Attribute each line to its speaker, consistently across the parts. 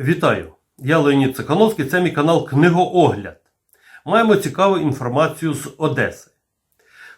Speaker 1: Вітаю! Я Леонід Цикановський, це мій канал Книгоогляд. Маємо цікаву інформацію з Одеси.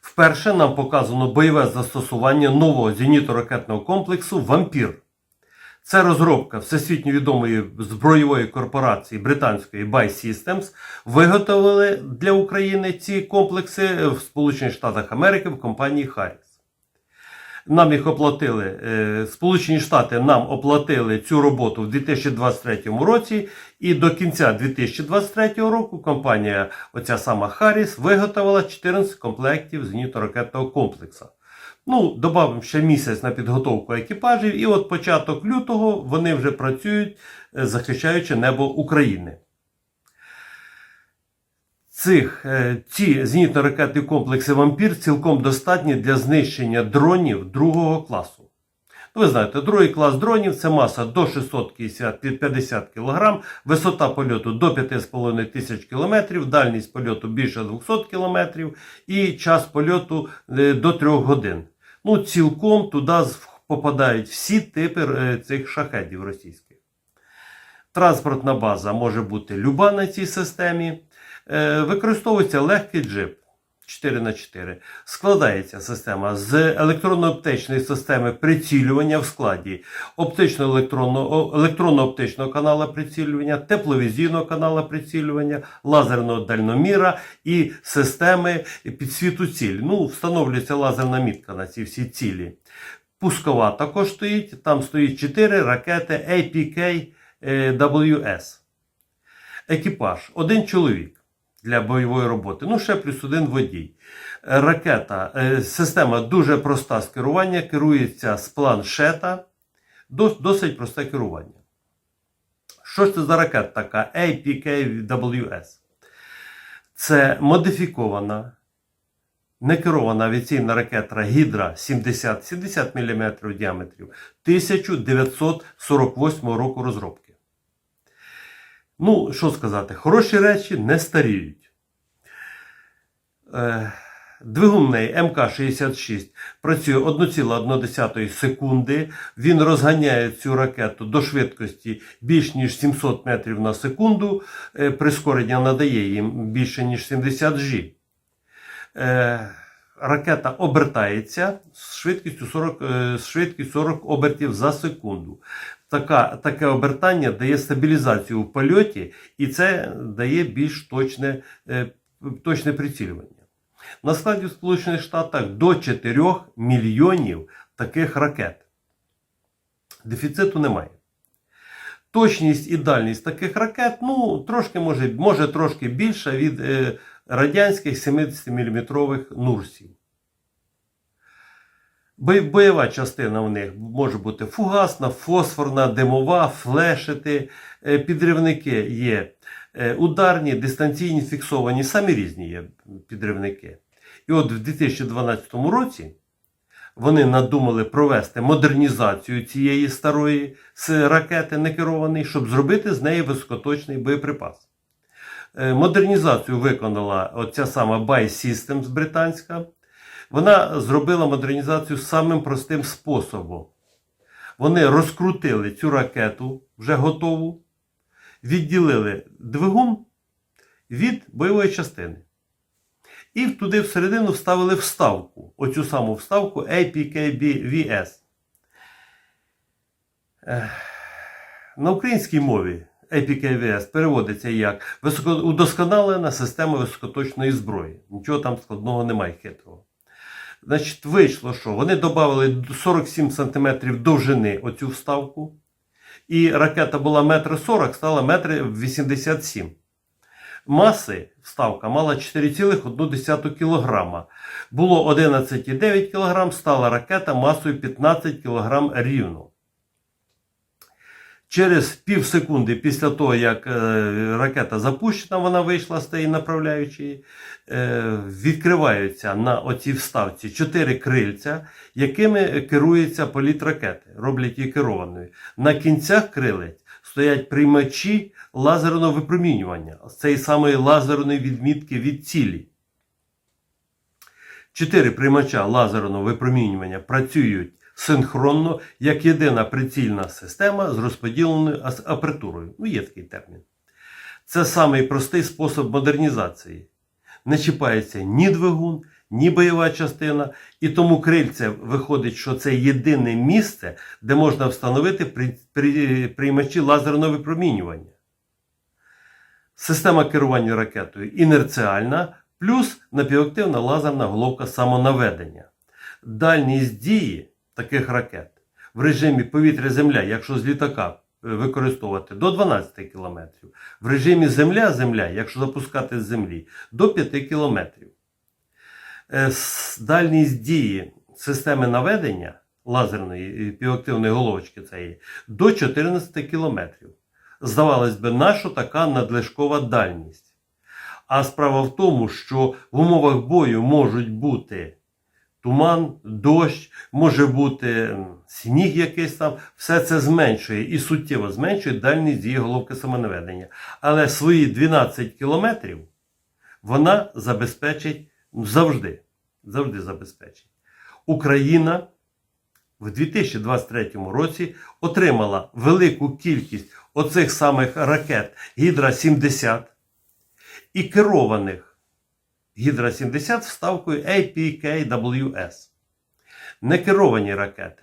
Speaker 1: Вперше нам показано бойове застосування нового зенітно-ракетного комплексу Вампір. Це розробка всесвітньо відомої збройової корпорації британської Buy Systems. Виготовили для України ці комплекси в Сполучених Штатах Америки в компанії Harris. Нам їх оплатили, е, Сполучені Штати нам оплатили цю роботу в 2023 році, і до кінця 2023 року компанія, оця сама Харріс, виготовила 14 комплектів зенітно-ракетного комплексу. Ну, додамо ще місяць на підготовку екіпажів, і от початок лютого вони вже працюють, е, захищаючи небо України. Цих, е, ці зенітно-ракетні комплекси Вампір цілком достатні для знищення дронів другого класу. Ну, ви знаєте, другий клас дронів це маса до 650 кг, висота польоту до 5,5 тисяч км, дальність польоту більше 200 км і час польоту е, до 3 годин. Ну, цілком туди попадають всі типи е, цих шахедів російських. Транспортна база може бути люба на цій системі. Е, Використовується легкий джип 4х4. Складається система з електронно-оптичної системи прицілювання в складі оптично-електронного електронно-оптичного канала прицілювання, тепловізійного канала прицілювання, лазерного дальноміра і системи підсвіту цілі. Ну, встановлюється лазерна мітка на ці всі цілі. Пускова також стоїть. Там стоїть 4 ракети APK е, WS. Екіпаж один чоловік для бойової роботи. Ну, ще плюс один водій. Е, Ракета, е, система дуже проста з керування, керується з планшета. Дос- Досить просте керування. Що ж це за ракета така APKWS? Це модифікована, некерована авіаційна ракета Гідра 70, 70 мм діаметрів 1948 року розробки. Ну, що сказати, хороші речі не старіють. Е, Двигун в неї МК-66 працює 1,1 секунди. Він розганяє цю ракету до швидкості більш ніж 700 метрів на секунду. Е, Прискорення надає їм більше ніж 70 G. Е, Ракета обертається з швидкістю 40, е, з швидкістю 40 обертів за секунду. Така, таке обертання дає стабілізацію в польоті, і це дає більш точне, е, точне прицілювання. На складі в Сполучених Штатах до 4 мільйонів таких ракет. Дефіциту немає. Точність і дальність таких ракет, ну, трошки може, може трошки більша від е, радянських 70-мм Нурсів. Бойова частина в них може бути фугасна, фосфорна, димова, флешити, е, підривники є е, ударні, дистанційні, фіксовані, самі різні є підривники. І от в 2012 році вони надумали провести модернізацію цієї старої ракети некерованої, щоб зробити з неї високоточний боєприпас. Е, Модернізацію виконала оця сама Buy Systems британська. Вона зробила модернізацію самим простим способом. Вони розкрутили цю ракету вже готову, відділили двигун від бойової частини. І туди всередину вставили вставку. Оцю саму вставку APKBVS. На українській мові APKVS переводиться як удосконалена система високоточної зброї. Нічого там складного немає хитрого. Значить, вийшло, що вони додали 47 см довжини оцю вставку. І ракета була 1,40 м, стала 1,87 м. Маси вставка мала 4,1 кг. Було 11,9 кг, стала ракета масою 15 кг рівно. Через пів секунди після того, як е, ракета запущена, вона вийшла з тієї направляючої, е, відкриваються на оцій вставці чотири крильця, якими керується політ ракети, роблять її керованою. На кінцях крилець стоять приймачі лазерного випромінювання, з цієї самої лазерної відмітки від цілі. Чотири приймача лазерного випромінювання працюють синхронно як єдина прицільна система з розподіленою апертурою. Ну, є такий термін. Це самий простий спосіб модернізації. Не чіпається ні двигун, ні бойова частина, і тому крильце виходить, що це єдине місце, де можна встановити при- при- приймачі лазерного випромінювання. Система керування ракетою інерціальна, плюс напівактивна лазерна головка самонаведення. Дальність дії таких ракет в режимі повітря-земля, якщо з літака е, використовувати до 12 км, в режимі земля-земля, якщо запускати з землі, до 5 км. Е, Дальність дії системи наведення лазерної і півактивної головочки цієї до 14 км. Здавалось би, нащо така надлишкова дальність? А справа в тому, що в умовах бою можуть бути туман, дощ, може бути сніг якийсь там, все це зменшує і суттєво зменшує дальність дії головки самонаведення. Але свої 12 кілометрів вона забезпечить завжди. Завжди забезпечить. Україна в 2023 році отримала велику кількість оцих самих ракет Гідра-70 і керованих Гідра-70 вставкою APKWS. Некеровані ракети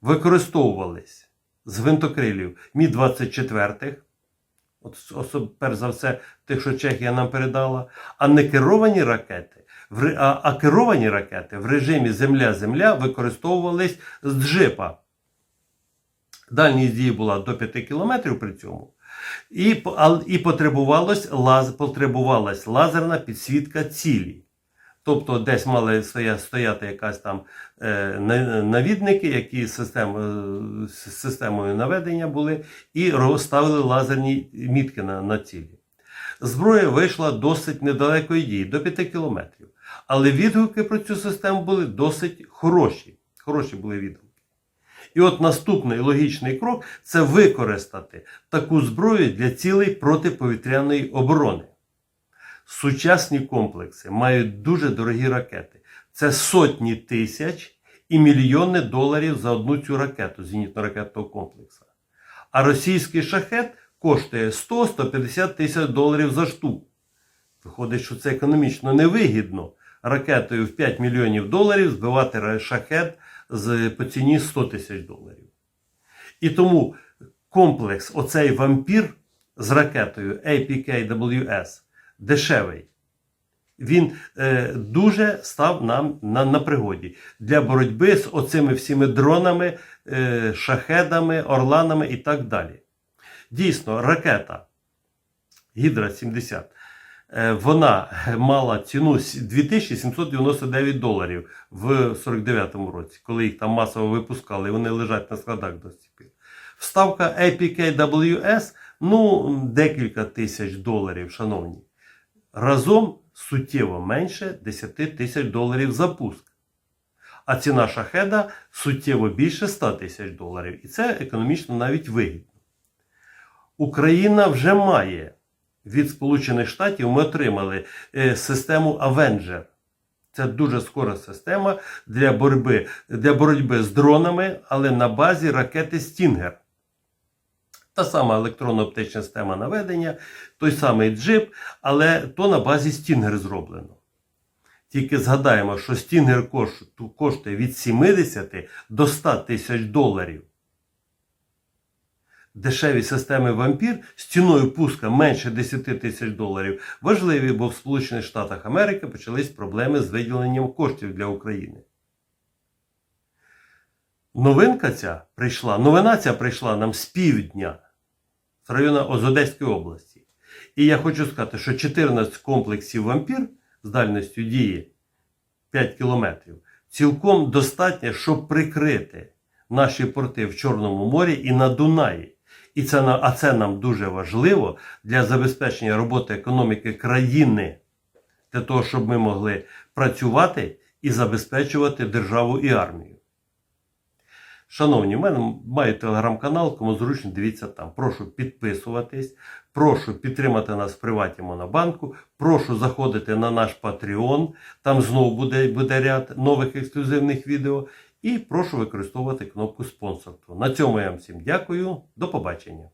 Speaker 1: використовувались з гвинтокрилів Мі-24, перш за все, тих, що Чехія нам передала, а не керовані ракети, а, а керовані ракети в режимі Земля-Земля використовувались з джипа. Дальність дії була до 5 кілометрів при цьому. І, і потребувалось, лаз, потребувалась лазерна підсвітка цілі. Тобто десь мали стоя- стояти якась там е, навідники, які систем, е, з системою наведення були, і розставили лазерні мітки на, на цілі. Зброя вийшла досить недалекої дії, до 5 кілометрів. Але відгуки про цю систему були досить хороші. Хороші були відгуки. І от наступний логічний крок це використати таку зброю для цілей протиповітряної оборони. Сучасні комплекси мають дуже дорогі ракети. Це сотні тисяч і мільйони доларів за одну цю ракету зенітно-ракетного комплексу. А російський шахет коштує 100-150 тисяч доларів за штуку. Виходить, що це економічно невигідно ракетою в 5 мільйонів доларів збивати шахет з, по ціні 100 тисяч доларів. І тому комплекс, оцей вампір з ракетою APKWS дешевий. Він е, дуже став нам на, на пригоді для боротьби з оцими всіми дронами, е, шахедами, орланами і так далі. Дійсно, ракета Гідра 70 е, вона мала ціну 2799 доларів в 49-му році, коли їх там масово випускали, і вони лежать на складах до сих пір. Вставка APKWS, ну, декілька тисяч доларів, шановні. Разом суттєво менше 10 тисяч доларів запуск. А ціна шахеда суттєво більше 100 тисяч доларів. І це економічно навіть вигідно. Україна вже має від Сполучених Штатів ми отримали е, систему Avenger. Це дуже скора система для боротьби, для боротьби з дронами, але на базі ракети Стінгер. Та сама електронно-оптична система наведення, той самий джип, але то на базі Стінгер зроблено. Тільки згадаємо, що Стінгер коштує від 70 до 100 тисяч доларів. Дешеві системи вампір з ціною пуска менше 10 тисяч доларів важливі, бо в Сполучених Штатах Америки почались проблеми з виділенням коштів для України. Новинка ця прийшла, новина ця прийшла нам з півдня, з району з Одеської області. І я хочу сказати, що 14 комплексів вампір з дальністю дії 5 кілометрів цілком достатньо, щоб прикрити наші порти в Чорному морі і на Дунаї. І це, а це нам дуже важливо для забезпечення роботи економіки країни, для того, щоб ми могли працювати і забезпечувати державу і армію. Шановні, в мене має телеграм-канал, кому зручно, дивіться там. Прошу підписуватись, прошу підтримати нас в приваті Монобанку, прошу заходити на наш Patreon, там знову буде, буде ряд нових ексклюзивних відео. І прошу використовувати кнопку спонсорства. На цьому я вам всім дякую. До побачення.